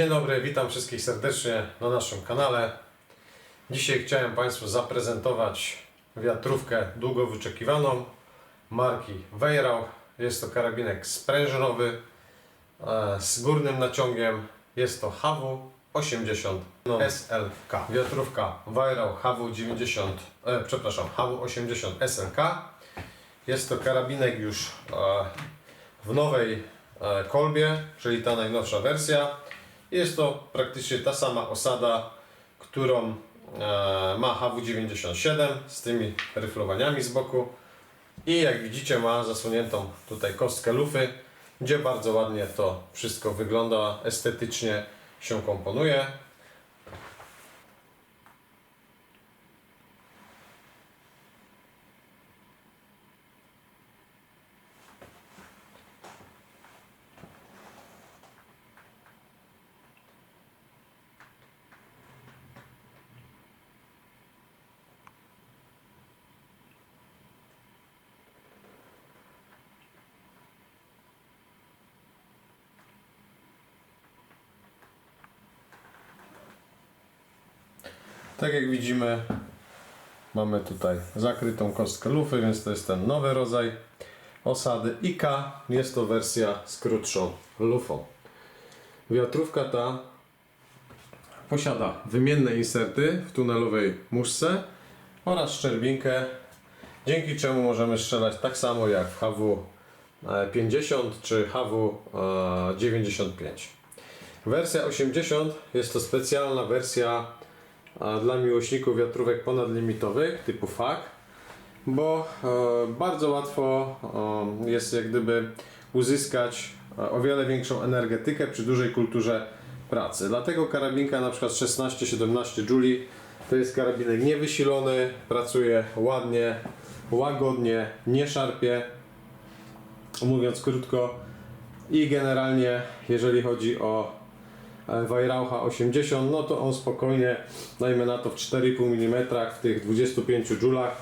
Dzień dobry, witam wszystkich serdecznie na naszym kanale. Dzisiaj chciałem Państwu zaprezentować wiatrówkę długo wyczekiwaną marki Weyrauch. Jest to karabinek sprężynowy e, z górnym naciągiem. Jest to HW80 SLK. Wiatrówka Weyrauch HW90, e, przepraszam, HW80 SLK. Jest to karabinek już e, w nowej e, kolbie, czyli ta najnowsza wersja. Jest to praktycznie ta sama osada, którą e, ma HW97 z tymi ryflowaniami z boku. I jak widzicie ma zasłoniętą tutaj kostkę lufy, gdzie bardzo ładnie to wszystko wygląda, estetycznie się komponuje. Tak jak widzimy, mamy tutaj zakrytą kostkę lufy, więc to jest ten nowy rodzaj osady. IK jest to wersja z krótszą lufą. Wiatrówka ta posiada wymienne inserty w tunelowej muszce oraz szczerbinkę, dzięki czemu możemy strzelać tak samo jak w HW50 czy HW95. Wersja 80 jest to specjalna wersja dla miłośników wiatrówek ponadlimitowych typu FAK, bo e, bardzo łatwo e, jest jak gdyby uzyskać e, o wiele większą energetykę przy dużej kulturze pracy. Dlatego karabinka na przykład 16-17 Juli to jest karabinek niewysilony, pracuje ładnie, łagodnie, nie szarpie, mówiąc krótko i generalnie jeżeli chodzi o Weyraucha 80, no to on spokojnie, dajmy na to w 4,5 mm, w tych 25 joulach,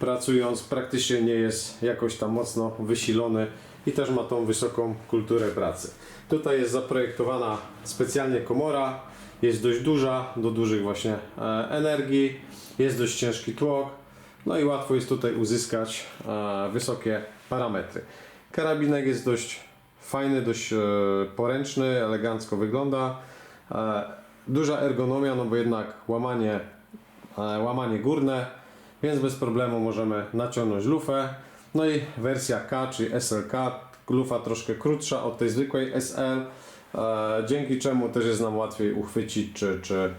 pracując praktycznie nie jest jakoś tam mocno wysilony i też ma tą wysoką kulturę pracy. Tutaj jest zaprojektowana specjalnie komora, jest dość duża, do dużych właśnie e, energii, jest dość ciężki tłok, no i łatwo jest tutaj uzyskać e, wysokie parametry. Karabinek jest dość fajny, dość e, poręczny, elegancko wygląda. E, Duża ergonomia, no bo jednak łamanie, e, łamanie górne, więc bez problemu możemy naciągnąć lufę. No i wersja K, czyli SLK, lufa troszkę krótsza od tej zwykłej SL, dzięki czemu też jest nam łatwiej uchwycić, czy, czy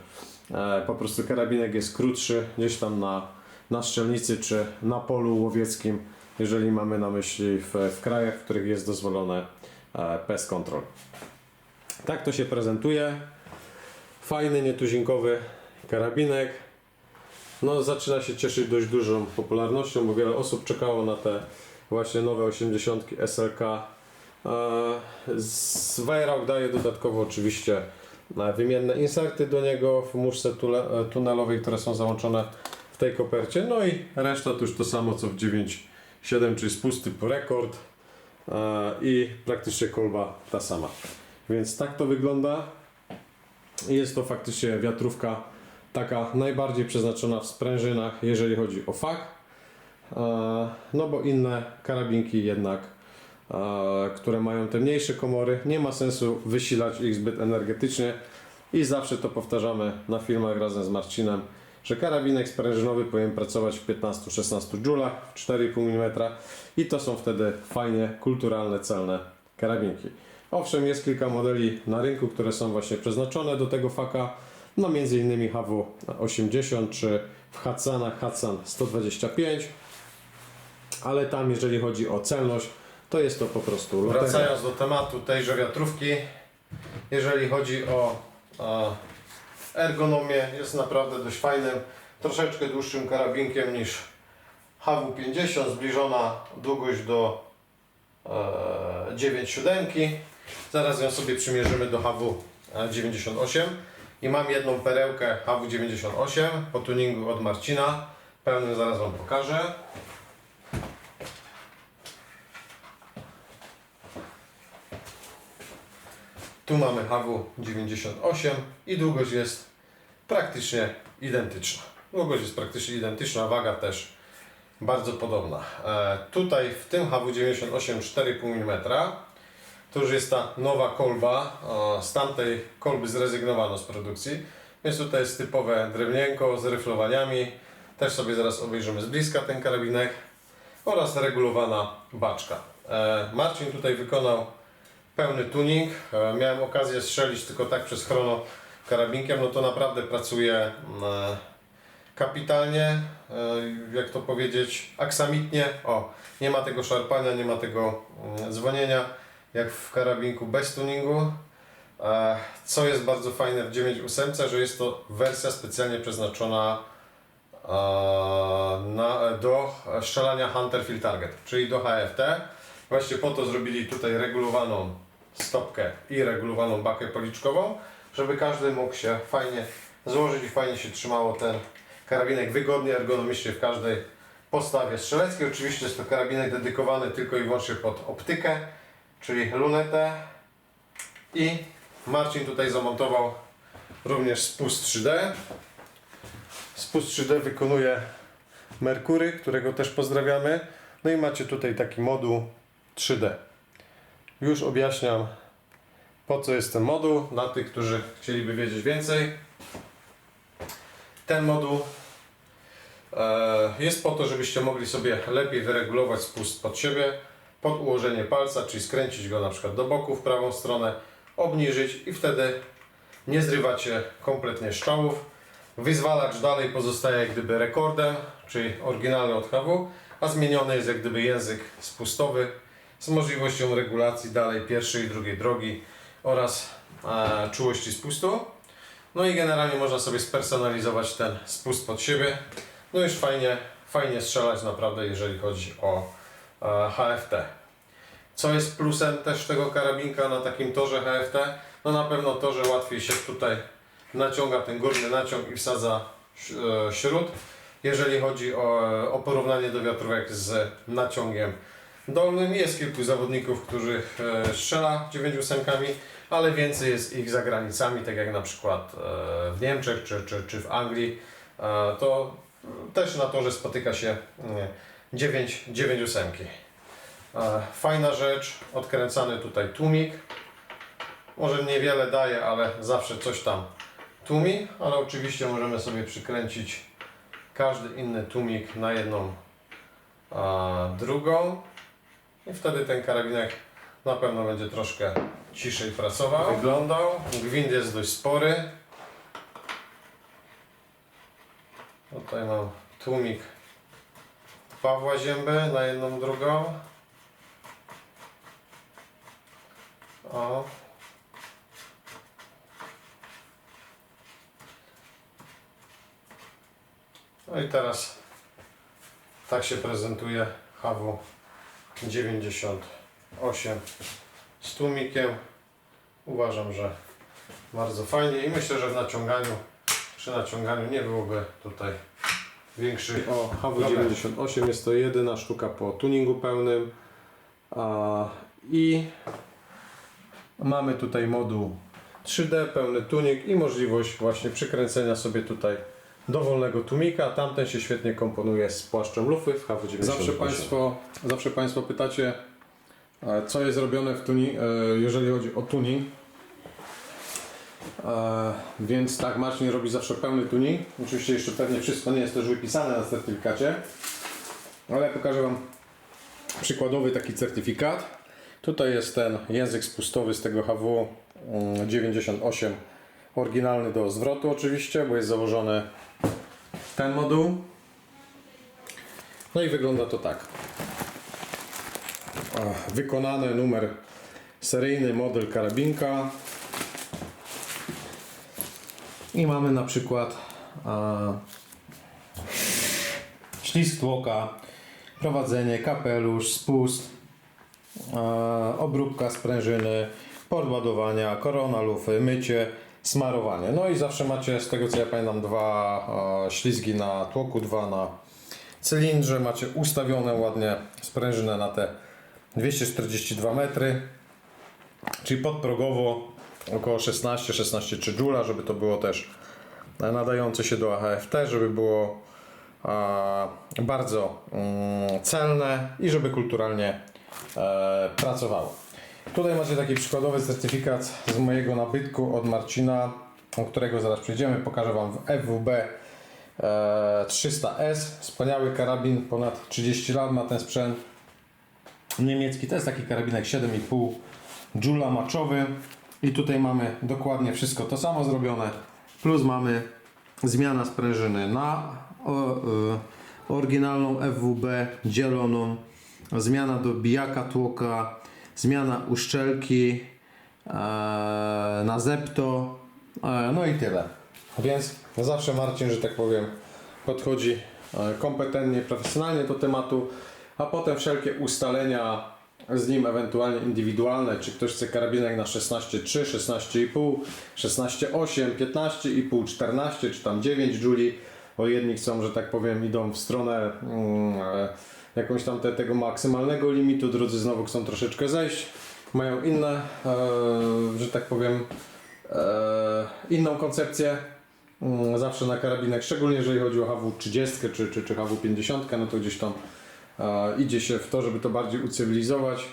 po prostu karabinek jest krótszy gdzieś tam na, na strzelnicy, czy na polu łowieckim, jeżeli mamy na myśli w, w krajach, w których jest dozwolone pest control. Tak to się prezentuje. Fajny, nietuzinkowy karabinek. No, zaczyna się cieszyć dość dużą popularnością, bo wiele osób czekało na te właśnie nowe 80 SLK. E, Z daje dodatkowo oczywiście e, wymienne inserty do niego w muszce e, tunelowej, które są załączone w tej kopercie. No i reszta to już to samo co w 9.7, czyli spust typu rekord i praktycznie kolba ta sama. Więc tak to wygląda. Jest to faktycznie wiatrówka taka najbardziej przeznaczona w sprężynach, jeżeli chodzi o fach. E, No bo inne karabinki jednak, e, które mają te mniejsze komory, nie ma sensu wysilać ich zbyt energetycznie i zawsze to powtarzamy na filmach razem z Marcinem, że karabinek sprężynowy powinien pracować w 15-16 joulach, w 4,5 mm i to są wtedy fajnie, kulturalne, celne karabinki. Owszem, jest kilka modeli na rynku, które są właśnie przeznaczone do tego faka, no między innymi HW80 czy w Hatsanach Hatsan 125, ale tam jeżeli chodzi o celność, to jest to po prostu loteria. Wracając do tematu tejże wiatrówki, jeżeli chodzi o, o ergonomię, jest naprawdę dość fajnym, troszeczkę dłuższym karabinkiem niż HW50, zbliżona długość do e, 9,7. Zaraz ją sobie przymierzymy do HW98 i mam jedną perełkę HW98 po tuningu od Marcina. Pełnym zaraz Wam pokażę. Tu mamy HW98 i długość jest praktycznie identyczna. Długość jest praktycznie identyczna, waga też bardzo podobna. E, tutaj w tym HW98 4,5 mm to już jest ta nowa kolba. E, z tamtej kolby zrezygnowano z produkcji, więc tutaj jest typowe drewnienko z ryflowaniami. Też sobie zaraz obejrzymy z bliska ten karabinek oraz regulowana baczka. E, Marcin tutaj wykonał pełny tuning. E, Miałem okazję strzelić tylko tak przez chrono karabinkiem, no to naprawdę pracuje kapitalnie, e, jak to powiedzieć, aksamitnie. O, nie ma tego szarpania, nie ma tego mm, dzwonienia, jak w karabinku bez tuningu. E, Co jest bardzo fajne w 9.8, że jest to wersja specjalnie przeznaczona na, do strzelania Hunter Field Target, czyli do HFT. Właśnie po to zrobili tutaj regulowaną stopkę i regulowaną bakę policzkową, żeby każdy mógł się fajnie złożyć i fajnie się trzymało ten karabinek wygodnie, ergonomicznie w każdej postawie strzeleckiej. Oczywiście jest to karabinek dedykowany tylko i wyłącznie pod optykę, czyli lunetę i Marcin tutaj zamontował również spust 3D. Spust 3D wykonuje Merkury, którego też pozdrawiamy. No i macie tutaj taki moduł 3D. Już objaśniam po co jest ten moduł dla tych, którzy chcieliby wiedzieć więcej. Ten moduł e, jest po to, żebyście mogli sobie lepiej wyregulować spust pod siebie, pod ułożenie palca, czyli skręcić go na przykład do boku w prawą stronę, obniżyć i wtedy nie zrywacie kompletnie strzałów. Wyzwalacz dalej pozostaje jak gdyby rekordem, czyli oryginalny od HW, a zmieniony jest jak gdyby język spustowy z możliwością regulacji dalej pierwszej i drugiej drogi oraz e, czułości spustu. No i generalnie można sobie spersonalizować ten spust pod siebie. No już fajnie, fajnie strzelać naprawdę, jeżeli chodzi o e, HFT. Co jest plusem też tego karabinka na takim torze HFT? No na pewno to, że łatwiej się tutaj naciąga ten górny naciąg i wsadza e, śród. Jeżeli chodzi o, o porównanie do wiatrówek z naciągiem dolnym, jest kilku zawodników, którzy e, strzela 9.8, ale więcej jest ich za granicami, tak jak na przykład e, w Niemczech czy, czy, czy w Anglii. E, To też na torze spotyka się 9, 9.8. E, Fajna rzecz, odkręcany tutaj tłumik. Może niewiele daje, ale zawsze coś tam tłumi, ale oczywiście możemy sobie przykręcić każdy inny tłumik na jedną a drugą i wtedy ten karabinek na pewno będzie troszkę ciszej pracował. Wyglądał. Gwint jest dość spory. Tutaj mam tłumik Pawła Zięby na jedną drugą. O. No i teraz tak się prezentuje HW 98 z tłumikiem. Uważam, że bardzo fajnie i myślę, że w naciąganiu, przy naciąganiu nie byłoby tutaj większych. O, HW98 jest to jedyna sztuka po tuningu pełnym. A, I mamy tutaj moduł 3D, pełny tuning i możliwość właśnie przykręcenia sobie tutaj dowolnego tłumika. Tamten się świetnie komponuje z płaszczem lufy w HW98. Zawsze Państwo, zawsze państwo pytacie, e, co jest robione w tuning, jeżeli chodzi o tuning. E, Więc tak, Marcin robi zawsze pełny tuning. Oczywiście jeszcze pewnie wszystko nie jest też wypisane na certyfikacie, ale pokażę Wam przykładowy taki certyfikat. Tutaj jest ten język spustowy z tego HW mm, 98, oryginalny do zwrotu oczywiście, bo jest założony ten moduł. No i wygląda to tak. Wykonany numer seryjny model karabinka. I mamy na przykład a, ślizg tłoka, prowadzenie, kapelusz, spust, a, obróbka sprężyny, port ładowania, korona lufy, mycie, smarowanie. No i zawsze macie, z tego co ja pamiętam, dwa a, ślizgi na tłoku, dwa na cylindrze. Macie ustawione ładnie sprężynę na te 242 metry, czyli podprogowo około 16-16,3 Joula, żeby to było też e, nadające się do AHFT, żeby było a, bardzo mm, celne i żeby kulturalnie e, pracowało. Tutaj macie taki przykładowy certyfikat z mojego nabytku od Marcina, o którego zaraz przejdziemy. Pokażę Wam w FWB e, 300S. Wspaniały karabin, ponad 30 lat ma ten sprzęt. Niemiecki to jest taki karabinek 7,5 Joula maczowy. I tutaj mamy dokładnie wszystko to samo zrobione. Plus mamy zmiana sprężyny na y, oryginalną FWB dzieloną, zmiana do bijaka tłoka, zmiana uszczelki e, na zepto, e, no i tyle. Więc zawsze Marcin, że tak powiem, podchodzi e, kompetentnie, profesjonalnie do tematu, a potem wszelkie ustalenia z nim ewentualnie indywidualne, czy ktoś chce karabinek na 16,3, 16,5, 16,8, 15,5, 14 czy tam 9 Juli, bo jedni chcą, że tak powiem, idą w stronę mm, jakąś tam te, tego maksymalnego limitu, drudzy znowu chcą troszeczkę zejść, mają inne, e, że tak powiem, e, inną koncepcję. Mm, Zawsze na karabinek, szczególnie jeżeli chodzi o HW30 czy, czy, czy HW50, no to gdzieś tam e, idzie się w to, żeby to bardziej ucywilizować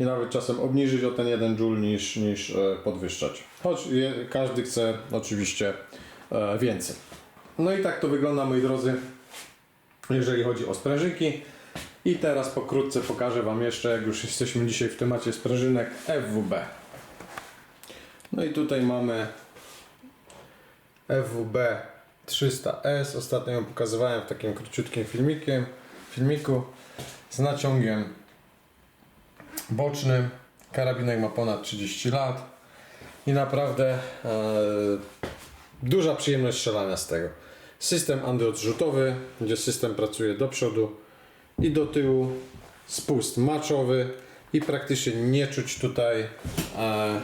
i nawet czasem obniżyć o ten 1 joule niż, niż e, podwyższać. Choć je, każdy chce oczywiście e, więcej. No i tak to wygląda moi drodzy, jeżeli chodzi o sprężynki. I teraz pokrótce pokażę Wam jeszcze, jak już jesteśmy dzisiaj w temacie sprężynek FWB. No i tutaj mamy FWB 300S. Ostatnio ją pokazywałem w takim króciutkim filmikiem, filmiku z naciągiem bocznym. Karabinek ma ponad 30 lat i naprawdę e, duża przyjemność strzelania z tego. System antyodrzutowy, gdzie system pracuje do przodu i do tyłu. Spust maczowy i praktycznie nie czuć tutaj e,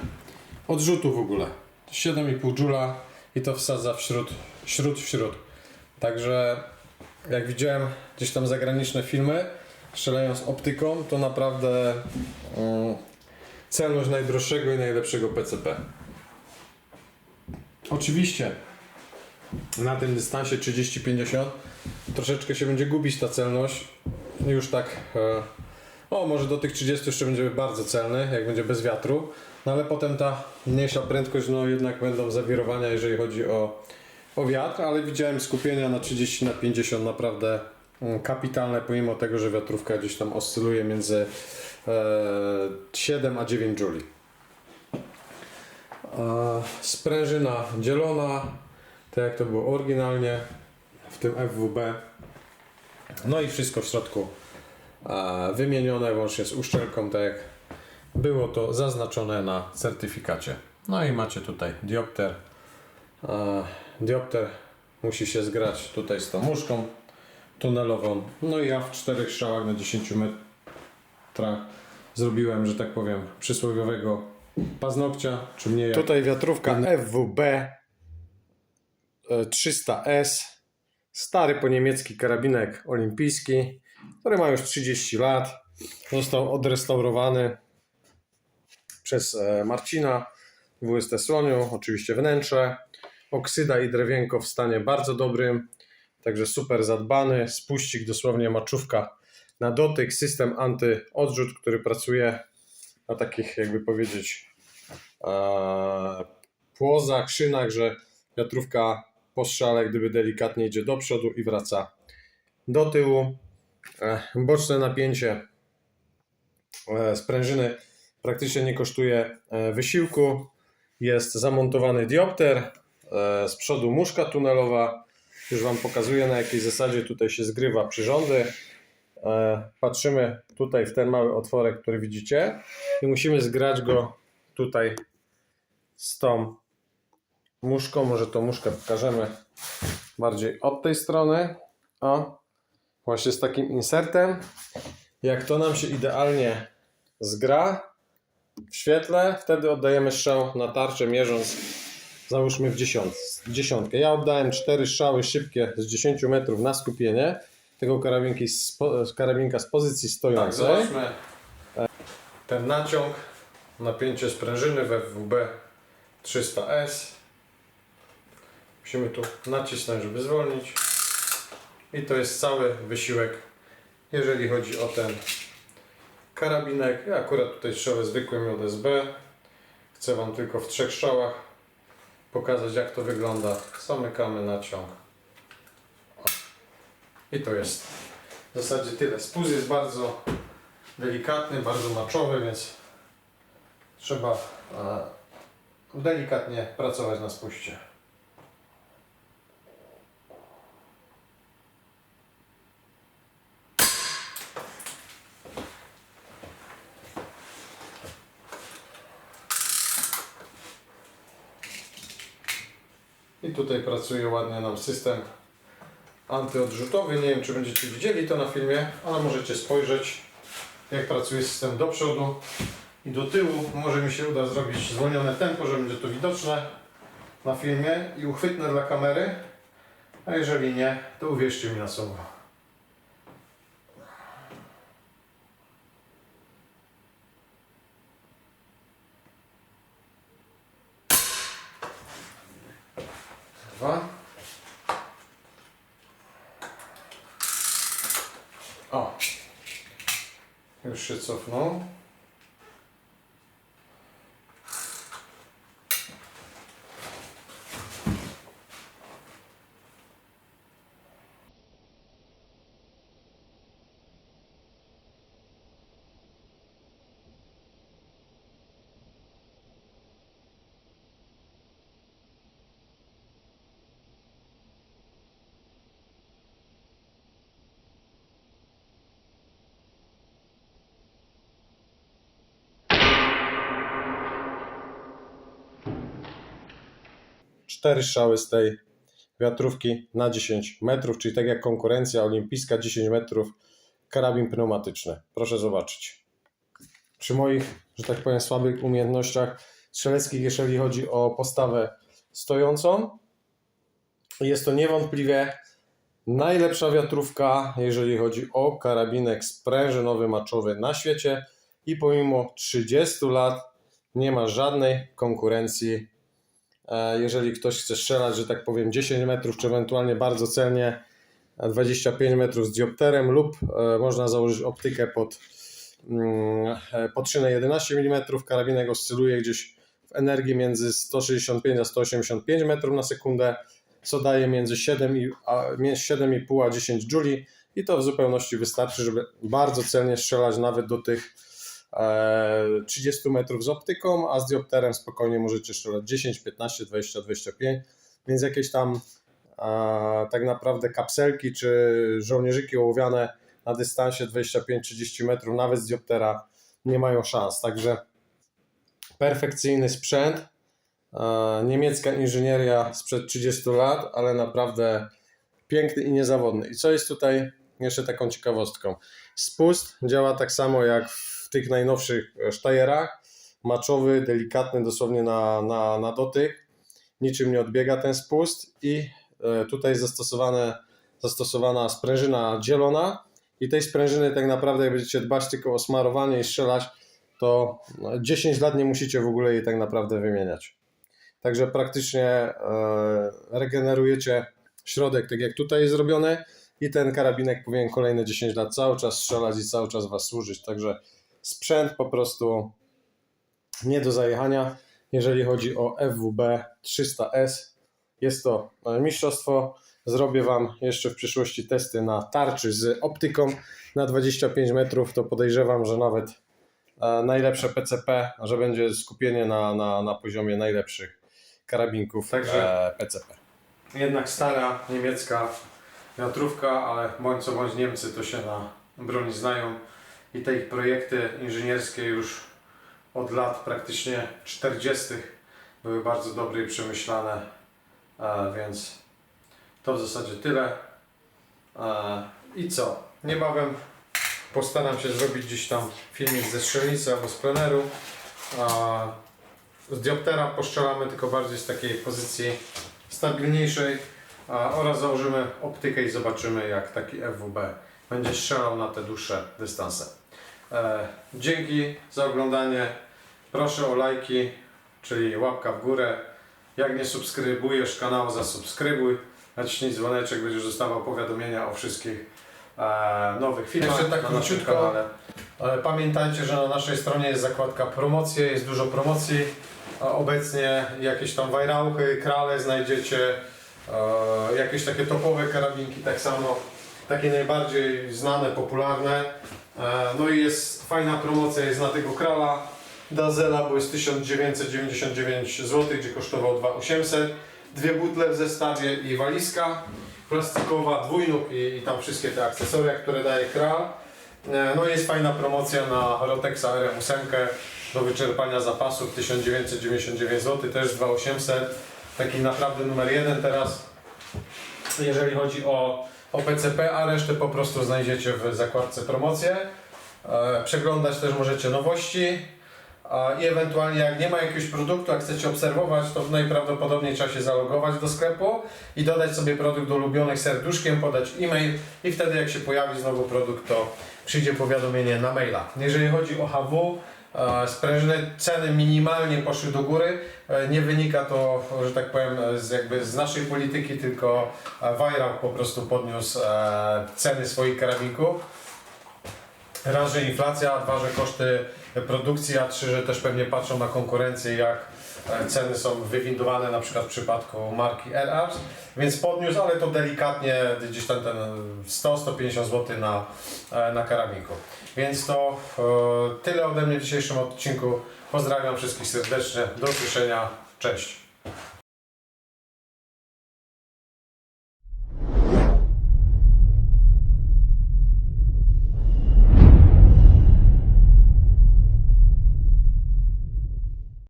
odrzutu w ogóle. 7,5 Joula i to wsadza wśród, śród wśród. Także jak widziałem gdzieś tam zagraniczne filmy, strzelając optyką, to naprawdę mm, celność najdroższego i najlepszego PCP. Oczywiście na tym dystansie 30-50 troszeczkę się będzie gubić ta celność. Już tak, e, o może do tych 30 jeszcze będzie bardzo celny, jak będzie bez wiatru, no ale potem ta mniejsza prędkość, no jednak będą zawirowania, jeżeli chodzi o, o wiatr, ale widziałem skupienia na 30 na 50 naprawdę mm, kapitalne, pomimo tego, że wiatrówka gdzieś tam oscyluje między e, 7 a 9 Joule. E, Sprężyna dzielona, tak jak to było oryginalnie w tym FWB. No i wszystko w środku e, wymienione łącznie z uszczelką, tak jak było to zaznaczone na certyfikacie. No i macie tutaj diopter. E, diopter musi się zgrać tutaj z tą muszką tunelową. No i ja w czterech strzałach na 10 metrach zrobiłem, że tak powiem, przysłowiowego paznokcia, czy mniej. Tutaj wiatrówka FWB e, 300S. Stary po niemiecki karabinek olimpijski, który ma już 30 lat. Został odrestaurowany przez e, Marcina WST Słoniu, oczywiście wnętrze. Oksyda i drewienko w stanie bardzo dobrym, także super zadbany. Spuścik dosłownie maczówka na dotyk. System antyodrzut, który pracuje na takich, jakby powiedzieć, e, płozach, szynach, że wiatrówka po strzale gdyby delikatnie idzie do przodu i wraca do tyłu. E, boczne napięcie e, sprężyny praktycznie nie kosztuje e, wysiłku. Jest zamontowany diopter, z przodu muszka tunelowa. Już Wam pokazuję na jakiej zasadzie tutaj się zgrywa przyrządy. Patrzymy tutaj w ten mały otworek, który widzicie i musimy zgrać go tutaj z tą muszką. Może tą muszkę pokażemy bardziej od tej strony. O, właśnie z takim insertem. Jak to nam się idealnie zgra w świetle, wtedy oddajemy strzał na tarczę, mierząc załóżmy w dziesiąt, dziesiątkę. Ja oddałem cztery strzały szybkie z 10 metrów na skupienie tego karabinki z, karabinka z pozycji stojącej. Tak, zobaczmy ten naciąg, napięcie sprężyny we FWB 300S. Musimy tu nacisnąć, żeby zwolnić. I to jest cały wysiłek, jeżeli chodzi o ten karabinek. Ja akurat tutaj strzelę zwykłym JSB. Chcę Wam tylko w trzech strzałach pokazać jak to wygląda. Zamykamy naciąg. O. I to jest w zasadzie tyle. Spust jest bardzo delikatny, bardzo maczowy, więc trzeba e, delikatnie pracować na spuście. I tutaj pracuje ładnie nam system antyodrzutowy. Nie wiem, czy będziecie widzieli to na filmie, ale możecie spojrzeć, jak pracuje system do przodu i do tyłu. Może mi się uda zrobić zwolnione tempo, że będzie to widoczne na filmie i uchwytne dla kamery. A jeżeli nie, to uwierzcie mi na słowo. 4 strzały z tej wiatrówki na 10 metrów, czyli tak jak konkurencja olimpijska 10 metrów karabin pneumatyczny. Proszę zobaczyć. Przy moich, że tak powiem, słabych umiejętnościach strzeleckich, jeżeli chodzi o postawę stojącą, jest to niewątpliwie najlepsza wiatrówka, jeżeli chodzi o karabinek sprężynowy maczowy na świecie i pomimo 30 lat nie ma żadnej konkurencji jeżeli ktoś chce strzelać, że tak powiem 10 metrów, czy ewentualnie bardzo celnie e, 25 metrów z diopterem lub e, można założyć optykę pod, mm, e, pod szynę 11 mm. Karabinek oscyluje gdzieś w energii między 165 a 185 metrów na sekundę, co daje między 7 i, a, między 7,5 a 10 juli i to w zupełności wystarczy, żeby bardzo celnie strzelać nawet do tych e, 30 metrów z optyką, a z diopterem spokojnie możecie strzelać 10, 15, 20, 25, więc jakieś tam e, tak naprawdę kapselki czy żołnierzyki ołowiane na dystansie 25-30 metrów, nawet z dioptera nie mają szans. Także perfekcyjny sprzęt, e, niemiecka inżynieria sprzed 30 lat, ale naprawdę piękny i niezawodny. I co jest tutaj jeszcze taką ciekawostką? Spust działa tak samo jak w tych najnowszych Steyerach. Maczowy, delikatny dosłownie na, na, na dotyk. Niczym nie odbiega ten spust i e, tutaj zastosowane, zastosowana sprężyna zielona i tej sprężyny tak naprawdę jak będziecie dbać tylko o smarowanie i strzelać, to no, 10 lat nie musicie w ogóle jej tak naprawdę wymieniać. Także praktycznie e, regenerujecie środek, tak jak tutaj jest zrobione i ten karabinek powinien kolejne 10 lat cały czas strzelać i cały czas Was służyć. Także sprzęt po prostu nie do zajechania. Jeżeli chodzi o FWB 300S, jest to e, mistrzostwo. Zrobię Wam jeszcze w przyszłości testy na tarczy z optyką na 25 metrów. To podejrzewam, że nawet e, najlepsze PCP, że będzie skupienie na, na, na poziomie najlepszych karabinków Także- e, PCP. Jednak stara niemiecka wiatrówka, ale bądź co bądź Niemcy to się na broni znają i te ich projekty inżynierskie już od lat praktycznie 40. były bardzo dobre i przemyślane, e, więc to w zasadzie tyle. E, I co? Niebawem postaram się zrobić gdzieś tam filmik ze strzelnicy albo z pleneru. E, Z dioptera postrzelamy tylko bardziej z takiej pozycji stabilniejszej oraz założymy optykę i zobaczymy jak taki FWB będzie strzelał na te dłuższe dystanse. E, dzięki za oglądanie. Proszę o lajki, czyli łapka w górę. Jak nie subskrybujesz kanału, zasubskrybuj. Naciśnij dzwoneczek, będziesz dostawał powiadomienia o wszystkich e, nowych filmach. Jeszcze tak na króciutko. Ale pamiętajcie, że na naszej stronie jest zakładka promocje, jest dużo promocji. Obecnie jakieś tam wajrauchy, krale znajdziecie, e, jakieś takie topowe karabinki tak samo, takie najbardziej znane, popularne. E, no i jest fajna promocja jest na tego krala Dazela, bo jest 1999 zł, gdzie kosztował 2800. Dwie butle w zestawie i walizka plastikowa, dwójnóg i, i tam wszystkie te akcesoria, które daje kral. E, No i jest fajna promocja na Rotexa RM8 do wyczerpania zapasów 1999 zł, też 2800. Taki naprawdę numer jeden teraz, jeżeli chodzi o, o PCP, a resztę po prostu znajdziecie w zakładce promocje. E, Przeglądać też możecie nowości. A I ewentualnie jak nie ma jakiegoś produktu, a chcecie obserwować, to najprawdopodobniej trzeba się zalogować do sklepu i dodać sobie produkt do ulubionych serduszkiem, podać e-mail i wtedy jak się pojawi znowu produkt, to przyjdzie powiadomienie na maila. Jeżeli chodzi o HW, e, sprężyny ceny minimalnie poszły do góry. E, Nie wynika to, że tak powiem, z, jakby z naszej polityki, tylko e, Wajrak po prostu podniósł e, ceny swoich karabinków. Raz, że inflacja, dwa, że koszty produkcji, a trzy, że też pewnie patrzą na konkurencję, jak e, ceny są wywindowane na przykład w przypadku marki Arms, więc podniósł, ale to delikatnie gdzieś tam ten 100-150 zł na, e, na karabinku. Więc to e, tyle ode mnie w dzisiejszym odcinku. Pozdrawiam wszystkich serdecznie, do usłyszenia, cześć.